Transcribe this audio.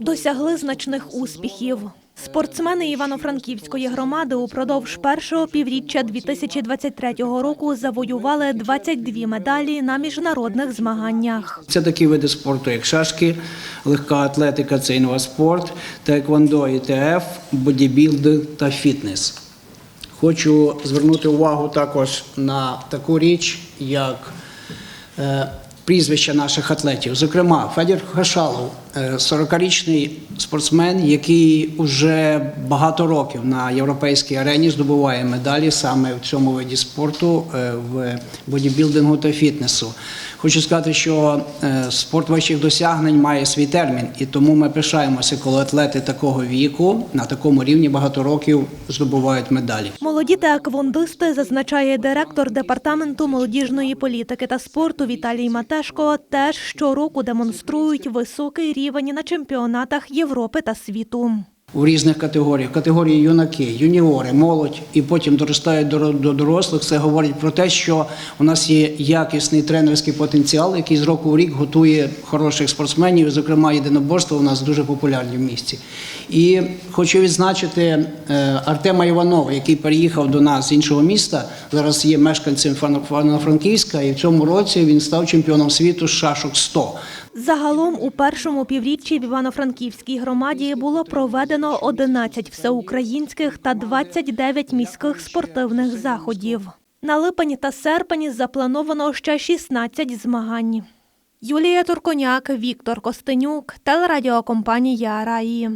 Досягли значних успіхів. Спортсмени Івано-Франківської громади упродовж першого півріччя 2023 року завоювали 22 медалі на міжнародних змаганнях. Це такі види спорту, як шашки, легка атлетика, це інваспорт, таеквондо, ІТФ, бодібілдинг та фітнес. Хочу звернути увагу також на таку річ, як е, прізвища наших атлетів. Зокрема, Федір Хашалов, 40-річний спортсмен, який вже багато років на європейській арені здобуває медалі саме в цьому виді спорту е, в бодібілдингу та фітнесу. Хочу сказати, що е, спорт вищих досягнень має свій термін, і тому ми пишаємося, коли атлети такого віку на такому рівні багато років здобувають медалі. Молоді таеквондисти, зазначає директор департаменту молодіжної політики та спорту Віталій Матешко, теж щороку демонструють високий рівень на чемпіонатах Європи та світу. у різних категоріях. Категорії юнаки, юніори, молодь і потім доростають до, до дорослих. Це говорить про те, що у нас є якісний тренерський потенціал, який з року в рік готує хороших спортсменів. Зокрема, єдиноборство у нас дуже популярні в місті. І хочу відзначити е, Артема Іванова, який переїхав до нас з іншого міста. Зараз є мешканцем Фано-Франківська, і в цьому році він став чемпіоном світу з шашок 100. Загалом у першому півріччі в Івано-Франківській громаді було проведено 11 всеукраїнських та 29 міських спортивних заходів. На липень та серпень заплановано ще 16 змагань. Юлія Турконяк, Віктор Костенюк, телерадіокомпанія Раї.